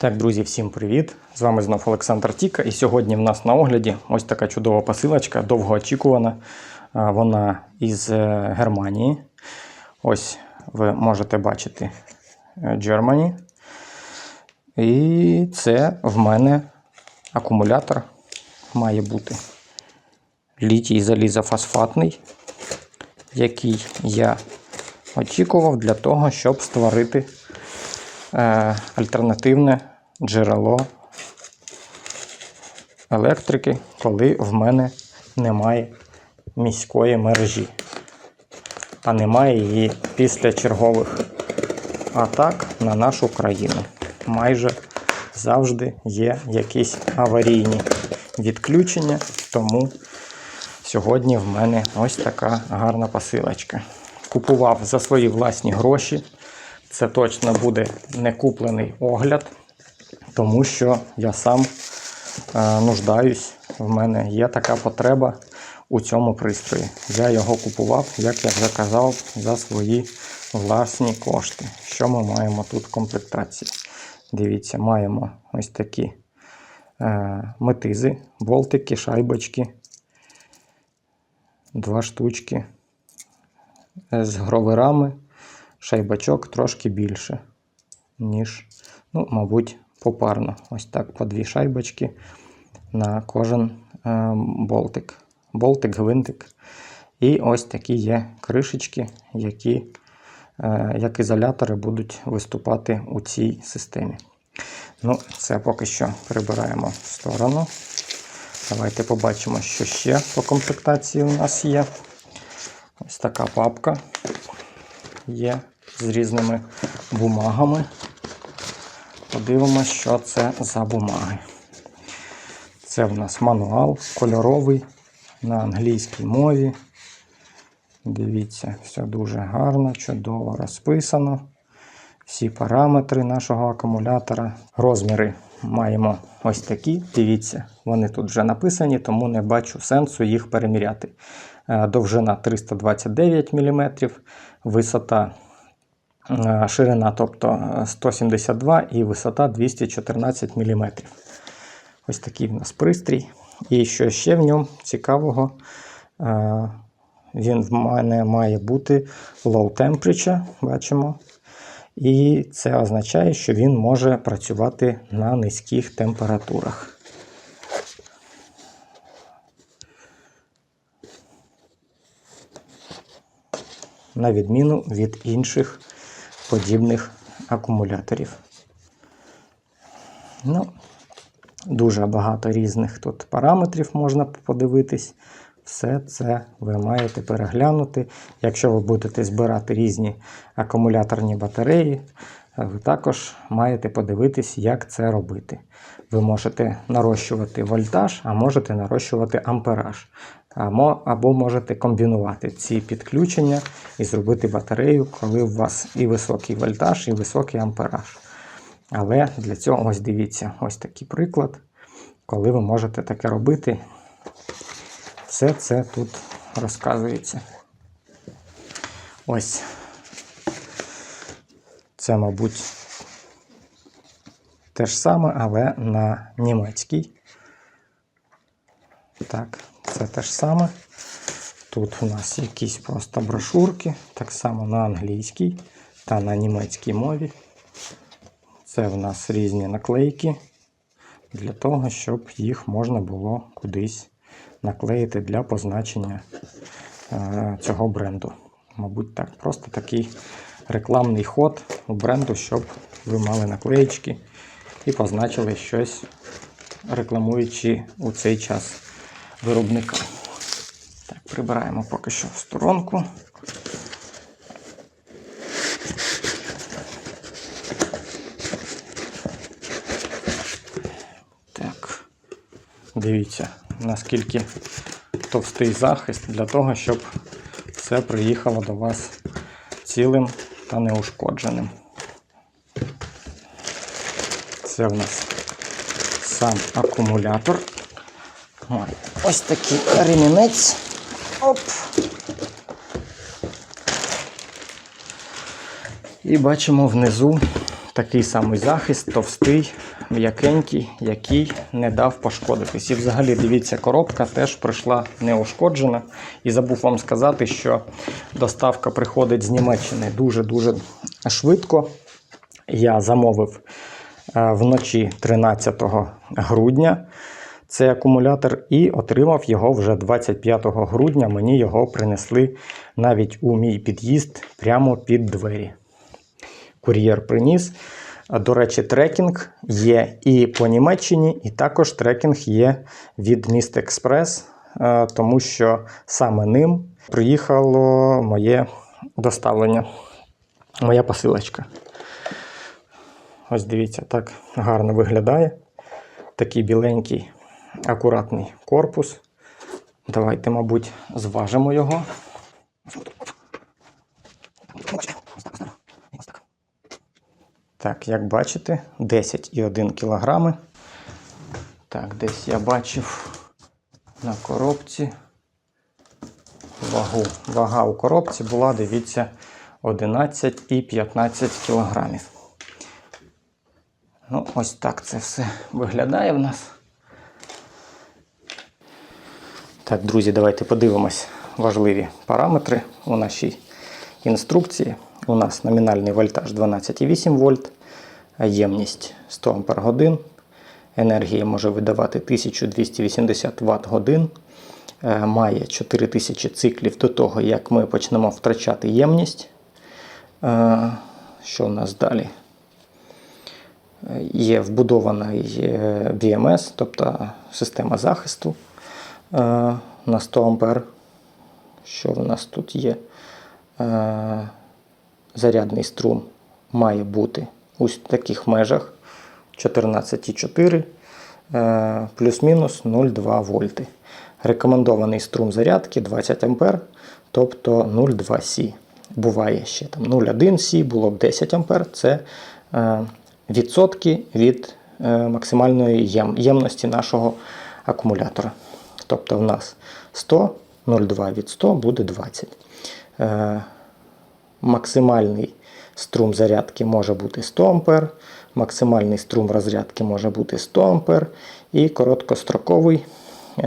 Так, друзі, всім привіт! З вами знов Олександр Тіка. І сьогодні в нас на огляді ось така чудова посилочка, довгоочікувана. Вона із е, Германії. Ось ви можете бачити е, Germany. І це в мене акумулятор має бути літій залізофосфатний, який я очікував для того, щоб створити е, альтернативне джерело електрики, коли в мене немає міської мережі. А немає її після чергових атак на нашу країну. Майже завжди є якісь аварійні відключення, тому сьогодні в мене ось така гарна посилочка. Купував за свої власні гроші. Це точно буде не куплений огляд, тому що я сам е, нуждаюсь. В мене є така потреба у цьому пристрої. Я його купував, як я вже казав, за свої власні кошти. Що ми маємо тут в комплектації? Дивіться, маємо ось такі е, метизи, болтики, шайбочки, два штучки з гроверами шайбачок трошки більше, ніж, ну, мабуть, попарно. Ось так по дві шайбочки на кожен е, болтик. Болтик, гвинтик. І ось такі є кришечки, які е, як ізолятори будуть виступати у цій системі. Ну, Це поки що прибираємо в сторону. Давайте побачимо, що ще по комплектації у нас є. Ось така папка є з різними бумагами. Подивимося, що це за бумаги. Це в нас мануал кольоровий на англійській мові. Дивіться, все дуже гарно, чудово розписано. Всі параметри нашого акумулятора. Розміри маємо ось такі. Дивіться, вони тут вже написані, тому не бачу сенсу їх переміряти. Е, Довжина 329 мм, висота ширина, тобто е, 172 і висота 214 мм. Ось такий в нас пристрій. І що ще в ньому цікавого, е, він в мене має бути low temperature, бачимо. І це означає, що він може працювати на низьких температурах. На відміну від інших подібних акумуляторів. Ну, Дуже багато різних тут параметрів можна подивитись. Все це ви маєте переглянути. Якщо ви будете збирати різні акумуляторні батареї, ви також маєте подивитись, як це робити. Ви можете нарощувати вольтаж, а можете нарощувати ампераж. Або можете комбінувати ці підключення і зробити батарею, коли у вас і високий вольтаж, і високий ампераж. Але для цього ось дивіться, ось такий приклад, коли ви можете таке робити. Все це тут розказується. Ось. Це, мабуть, те ж саме, але на німецькій. Так, це те ж саме. Тут у нас якісь просто брошурки, так само на англійській та на німецькій мові. Це в нас різні наклейки для того, щоб їх можна було кудись наклеїти для позначення е, цього бренду. Мабуть, так. Просто такий рекламний ход у бренду, щоб ви мали наклеїчки і позначили щось, рекламуючи у цей час виробника. Так, Прибираємо поки що в сторонку. Так, дивіться, наскільки товстий захист для того, щоб все приїхало до вас цілим та неушкодженим. Це в нас сам акумулятор. Ось такий ремінець. Оп. І бачимо внизу такий самий захист, товстий, м'якенький, який не дав пошкодитись. І взагалі, дивіться, коробка теж прийшла неушкоджена. І забув вам сказати, що доставка приходить з Німеччини дуже-дуже швидко. Я замовив е, вночі 13 грудня цей акумулятор і отримав його вже 25 грудня. Мені його принесли навіть у мій під'їзд прямо під двері. Кур'єр приніс. До речі, трекінг є і по Німеччині, і також трекінг є від Міст Експрес, тому що саме ним приїхало моє доставлення, моя посилочка. Ось дивіться, так гарно виглядає. Такий біленький, акуратний корпус. Давайте, мабуть, зважимо його. Так, як бачите, 10,1 кг. Так, десь я бачив на коробці вагу. Вага у коробці була, дивіться, 11 і 15 кілограмів. Ну, ось так це все виглядає в нас. Так, друзі, давайте подивимось важливі параметри у нашій інструкції. У нас номінальний вольтаж 12,8 вольт, ємність 100 Ампер. Енергія може видавати 1280 Вт годин. Е, Має 4000 циклів до того, як ми почнемо втрачати ємність. Е, Що у нас далі? Е, Є вбудований BMS, тобто система захисту на 100 Ампер. Що в нас тут є? Зарядний струм має бути у таких межах 14,4 е, плюс-мінус 0,2 вольти. Рекомендований струм зарядки 20 А, тобто 0,2 Сі. Буває ще там 0,1 Сі, було б 10 А. Це е, відсотки від е, максимальної ємності нашого акумулятора. Тобто в нас 100, 0,2 від 100 буде 20. Максимальний струм зарядки може бути 100 А, максимальний струм розрядки може бути 100 А, і короткостроковий е,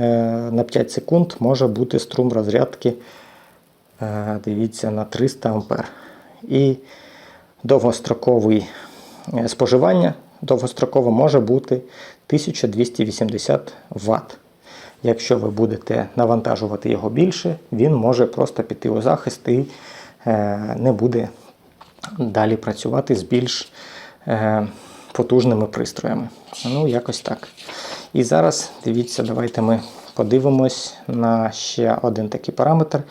на 5 секунд може бути струм розрядки, е, дивіться, на 300 А. І довгостроковий е, споживання довгостроково може бути 1280 Вт. Якщо ви будете навантажувати його більше, він може просто піти у захист і не буде далі працювати з більш е, потужними пристроями. Ну, якось так. І зараз дивіться, давайте ми подивимось на ще один такий параметр.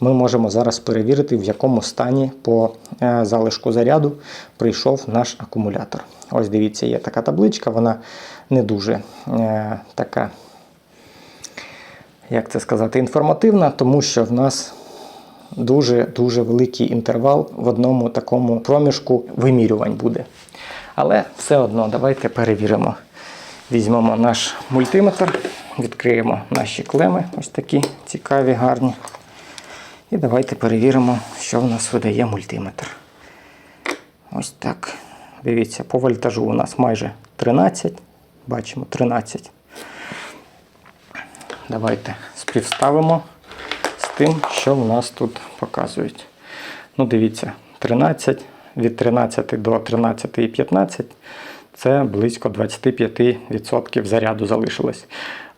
Ми можемо зараз перевірити, в якому стані по е, залишку заряду прийшов наш акумулятор. Ось дивіться, є така табличка, вона не дуже е, така як це сказати, інформативна, тому що в нас дуже-дуже великий інтервал в одному такому проміжку вимірювань буде. Але все одно давайте перевіримо. Візьмемо наш мультиметр, відкриємо наші клеми, ось такі цікаві, гарні. І давайте перевіримо, що в нас видає мультиметр. Ось так. Дивіться, по вольтажу у нас майже 13. Бачимо 13. Давайте співставимо тим, що в нас тут показують. Ну, дивіться, 13 від 13 до 13,15 це близько 25% заряду залишилось.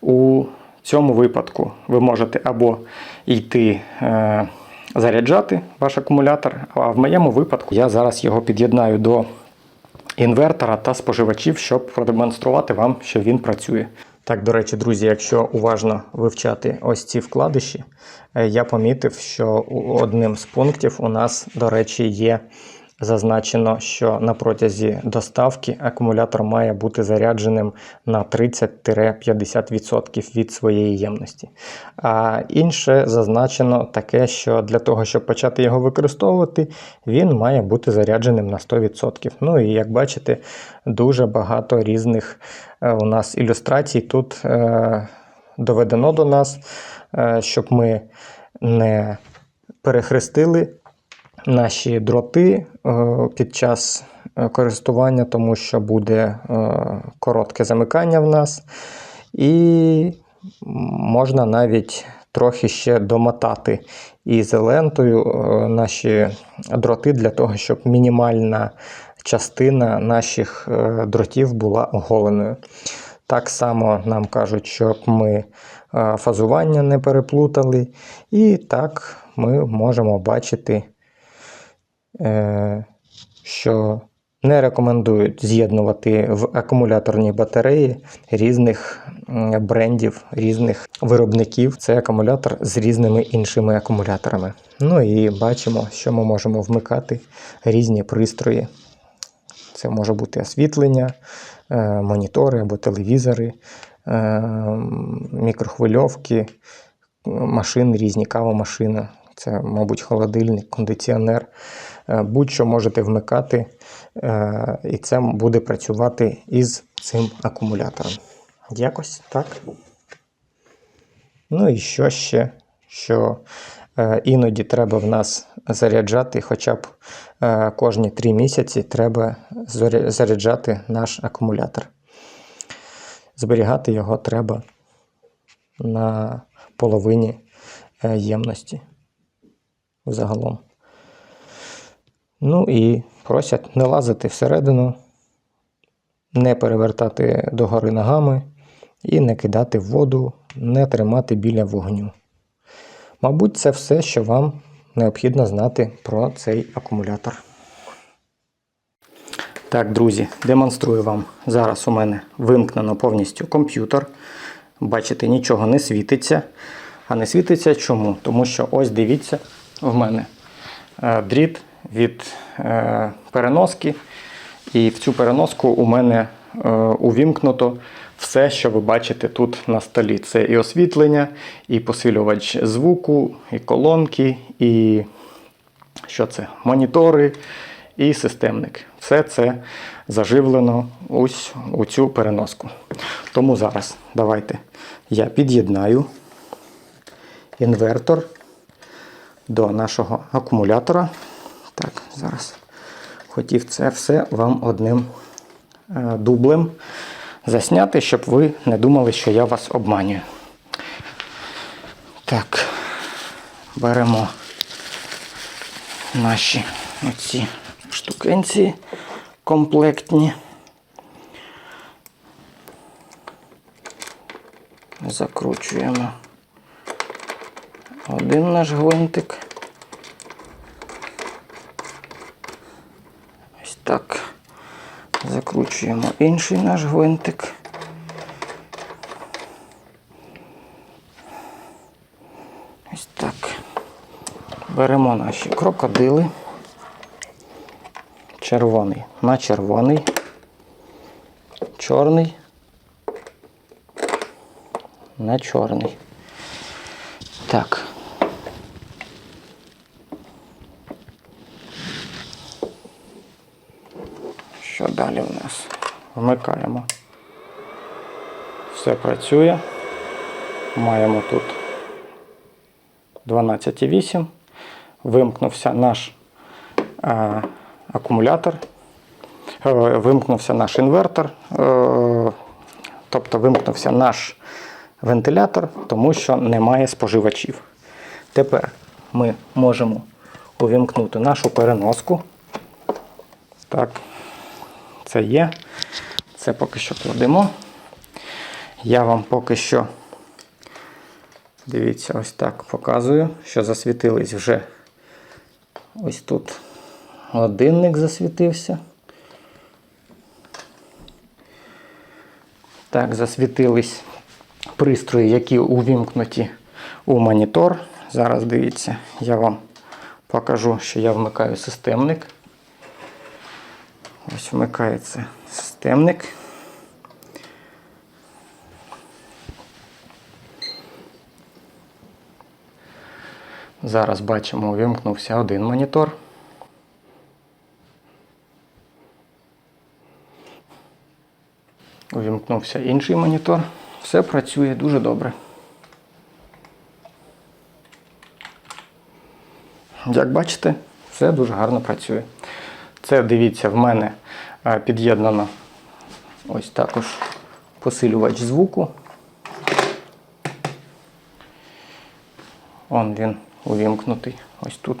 У цьому випадку ви можете або йти е, заряджати ваш акумулятор, а в моєму випадку я зараз його під'єднаю до інвертора та споживачів, щоб продемонструвати вам, що він працює. Так, до речі, друзі, якщо уважно вивчати ось ці вкладиші, е, я помітив, що одним з пунктів у нас, до речі, є зазначено, що на протязі доставки акумулятор має бути зарядженим на 30-50% від своєї ємності. А інше зазначено таке, що для того, щоб почати його використовувати, він має бути зарядженим на 100%. Ну і як бачите, дуже багато різних е, у нас ілюстрацій тут е, доведено до нас, е, щоб ми не перехрестили наші дроти е, під час е, користування, тому що буде е, коротке замикання в нас. І можна навіть трохи ще домотати ізолентою е, наші дроти для того, щоб мінімальна частина наших дротів була оголеною. Так само нам кажуть, щоб ми фазування не переплутали. І так ми можемо бачити, що не рекомендують з'єднувати в акумуляторні батареї різних брендів, різних виробників. Це акумулятор з різними іншими акумуляторами. Ну і бачимо, що ми можемо вмикати різні пристрої. Це може бути освітлення, е, монітори або телевізори, е, мікрохвильовки, машини різні, кавомашина. Це, мабуть, холодильник, кондиціонер. Е, Будь-що можете вмикати, е, і це буде працювати із цим акумулятором. Якось так. Ну і що ще? Що е, іноді треба в нас заряджати, хоча б кожні 3 місяці треба заряджати наш акумулятор. Зберігати його треба на половині ємності загалом. Ну і просять не лазити всередину, не перевертати догори ногами і не кидати воду, не тримати біля вогню. Мабуть, це все, що вам необхідно знати про цей акумулятор. Так, друзі, демонструю вам. Зараз у мене вимкнено повністю комп'ютер. Бачите, нічого не світиться. А не світиться чому? Тому що ось дивіться, в мене е, дріт від е, переноски. І в цю переноску у мене е, увімкнуто все, що ви бачите тут на столі. Це і освітлення, і посилювач звуку, і колонки, і що це? Монітори і системник. Все це заживлено ось у цю переноску. Тому зараз давайте я під'єднаю інвертор до нашого акумулятора. Так, зараз хотів це все вам одним е, дублем засняти, щоб ви не думали, що я вас обманюю. Так, беремо наші оці штукенці комплектні. Закручуємо один наш гвинтик. Ось так. Закручуємо інший наш гвинтик. Ось так. Беремо наші крокодили. Червоний на червоний, чорний на чорний. Так. Що далі в нас? Вмикаємо. Все працює. Маємо тут 12,8. Вимкнувся наш а, акумулятор, Е, вимкнувся наш інвертор, е, тобто вимкнувся наш вентилятор, тому що немає споживачів. Тепер ми можемо увімкнути нашу переноску. Так, це є. Це поки що кладемо. Я вам поки що, дивіться, ось так показую, що засвітились вже ось тут годинник засвітився. Так, засвітились пристрої, які увімкнуті у монітор. Зараз дивіться, я вам покажу, що я вмикаю системник. Ось вмикається системник. Зараз бачимо, увімкнувся один монітор. Увімкнувся інший монітор. Все працює дуже добре. Як бачите, Все дуже гарно працює. Це дивіться, в мене е, під'єднано ось також посилювач звуку. Он він увімкнутий ось тут.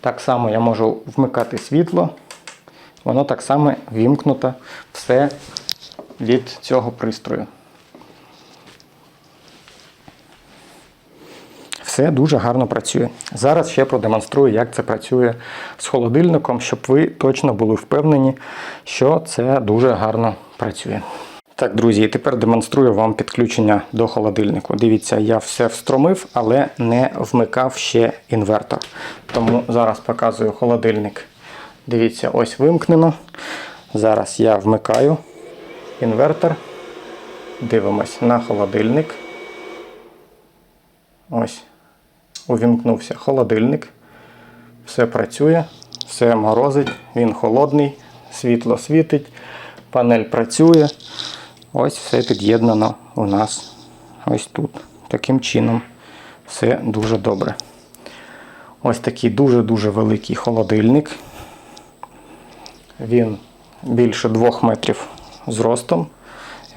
Так само я можу вмикати світло. Воно так само вімкнуто все від цього пристрою. Все дуже гарно працює. Зараз ще продемонструю, як це працює з холодильником, щоб ви точно були впевнені, що це дуже гарно працює. Так, друзі, і тепер демонструю вам підключення до холодильнику. Дивіться, я все встромив, але не вмикав ще інвертор. Тому зараз показую холодильник. Дивіться, ось вимкнено. Зараз я вмикаю інвертор. Дивимось на холодильник. Ось. Увімкнувся холодильник. Все працює, все морозить, він холодний, світло світить, панель працює. Ось все під'єднано у нас ось тут. Таким чином все дуже добре. Ось такий дуже-дуже великий холодильник. Він більше 2 метрів зростом.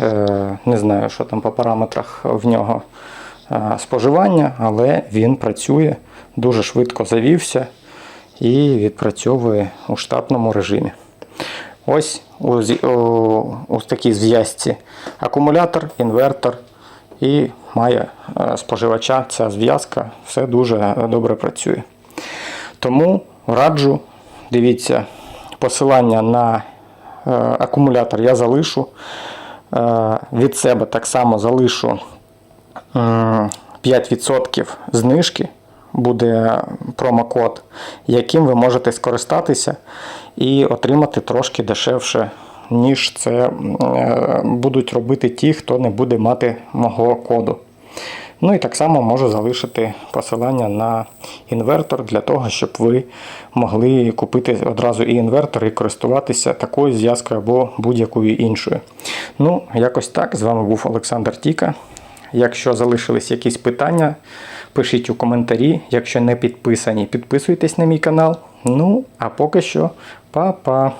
Е, Не знаю, що там по параметрах в нього споживання, але він працює, дуже швидко завівся і відпрацьовує у штатному режимі. Ось у, такій зв'язці акумулятор, інвертор і має е, споживача ця зв'язка. Все дуже добре працює. Тому раджу, дивіться, посилання на е, акумулятор я залишу. Е, від себе так само залишу 5% знижки. Буде промокод, яким ви можете скористатися і отримати трошки дешевше, ніж це е, будуть робити ті, хто не буде мати мого коду. Ну і так само можу залишити посилання на інвертор для того, щоб ви могли купити одразу і інвертор, і користуватися такою зв'язкою або будь-якою іншою. Ну, якось так. З вами був Олександр Тіка. Якщо залишились якісь питання, пишіть у коментарі. Якщо не підписані, підписуйтесь на мій канал. Ну, а поки що, па-па.